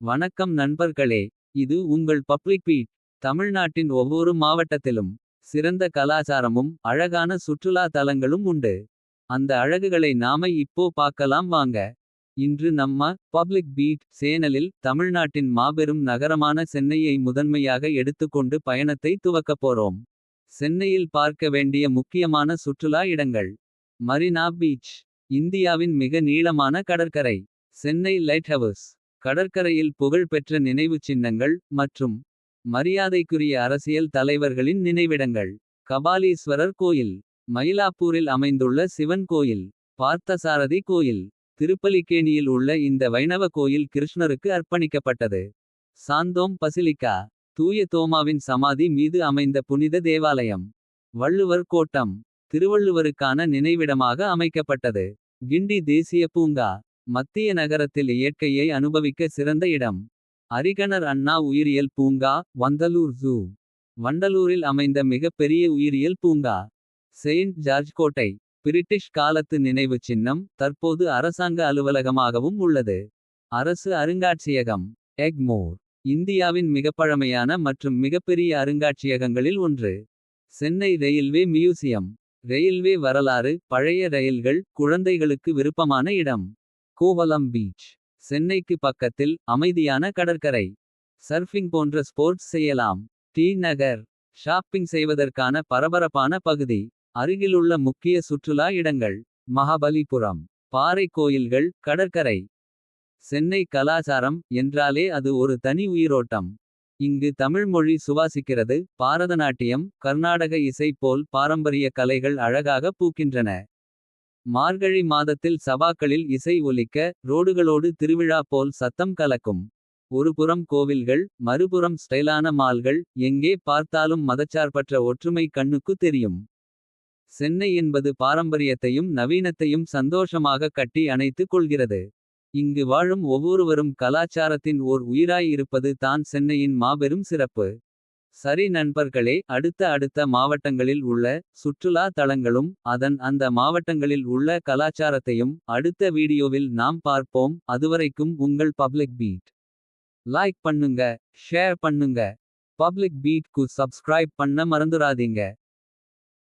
வணக்கம் நண்பர்களே இது உங்கள் பப்ளிக் பீட் தமிழ்நாட்டின் ஒவ்வொரு மாவட்டத்திலும். சிறந்த கலாச்சாரமும் அழகான சுற்றுலா தலங்களும் உண்டு. அந்த அழகுகளை நாம இப்போ பார்க்கலாம் வாங்க. இன்று நம்ம பப்ளிக் பீட் சேனலில் தமிழ்நாட்டின் மாபெரும் நகரமான சென்னையை முதன்மையாக எடுத்துக்கொண்டு பயணத்தை துவக்கப் போறோம். சென்னையில் பார்க்க வேண்டிய முக்கியமான சுற்றுலா இடங்கள். மரினா பீச் இந்தியாவின் மிக நீளமான கடற்கரை. சென்னை லைட்ஹவுஸ் கடற்கரையில் புகழ்பெற்ற நினைவுச் சின்னங்கள். மற்றும் மரியாதைக்குரிய அரசியல் தலைவர்களின் நினைவிடங்கள். கபாலீஸ்வரர் கோயில் மயிலாப்பூரில் அமைந்துள்ள சிவன் கோயில். பார்த்தசாரதி கோயில் திருப்பலிக்கேணியில் உள்ள இந்த வைணவ கோயில் கிருஷ்ணருக்கு அர்ப்பணிக்கப்பட்டது. சாந்தோம் பசிலிக்கா தூய தோமாவின் சமாதி மீது அமைந்த புனித தேவாலயம். வள்ளுவர் கோட்டம் திருவள்ளுவருக்கான நினைவிடமாக அமைக்கப்பட்டது. கிண்டி தேசிய பூங்கா மத்திய நகரத்தில் இயற்கையை அனுபவிக்க சிறந்த இடம். அரிகணர் அண்ணா உயிரியல் பூங்கா வந்தலூர் ஜூ. வண்டலூரில் அமைந்த மிகப்பெரிய உயிரியல் பூங்கா. செயின்ட் ஜார்ஜ் கோட்டை பிரிட்டிஷ் காலத்து நினைவுச் சின்னம். தற்போது அரசாங்க அலுவலகமாகவும் உள்ளது. அரசு அருங்காட்சியகம் எக்மோர் இந்தியாவின் மிகப்பழமையான மற்றும் மிகப்பெரிய அருங்காட்சியகங்களில் ஒன்று. சென்னை ரெயில்வே மியூசியம் ரெயில்வே வரலாறு பழைய ரயில்கள். குழந்தைகளுக்கு விருப்பமான இடம் கோவலம் பீச் சென்னைக்கு பக்கத்தில் அமைதியான கடற்கரை. சர்ஃபிங் போன்ற ஸ்போர்ட்ஸ் செய்யலாம் டி நகர். ஷாப்பிங் செய்வதற்கான பரபரப்பான பகுதி. அருகிலுள்ள முக்கிய சுற்றுலா இடங்கள் மகாபலிபுரம். பாறை கோயில்கள் கடற்கரை சென்னை கலாச்சாரம் என்றாலே அது ஒரு தனி உயிரோட்டம். இங்கு தமிழ் மொழி சுவாசிக்கிறது பாரதநாட்டியம். கர்நாடக இசை போல் பாரம்பரிய கலைகள் அழகாக பூக்கின்றன. மார்கழி மாதத்தில் சபாக்களில் இசை ஒலிக்க. ரோடுகளோடு திருவிழா போல் சத்தம் கலக்கும். ஒருபுறம் கோவில்கள் மறுபுறம் ஸ்டைலான மால்கள். எங்கே பார்த்தாலும் மதச்சார்பற்ற ஒற்றுமை கண்ணுக்கு தெரியும். சென்னை என்பது பாரம்பரியத்தையும் நவீனத்தையும் சந்தோஷமாக கட்டி அணைத்துக் கொள்கிறது. இங்கு வாழும் ஒவ்வொருவரும் கலாச்சாரத்தின் ஓர் உயிராய் இருப்பது தான் சென்னையின் மாபெரும் சிறப்பு. சரி நண்பர்களே அடுத்த அடுத்த மாவட்டங்களில் உள்ள. சுற்றுலா தளங்களும் அதன் அந்த மாவட்டங்களில் உள்ள கலாச்சாரத்தையும். அடுத்த வீடியோவில் நாம் பார்ப்போம் அதுவரைக்கும் உங்கள் பப்ளிக் பீட். லைக் பண்ணுங்க ஷேர் பண்ணுங்க பப்ளிக் பீட் கு சப்ஸ்கிரைப் பண்ண மறந்துராதீங்க.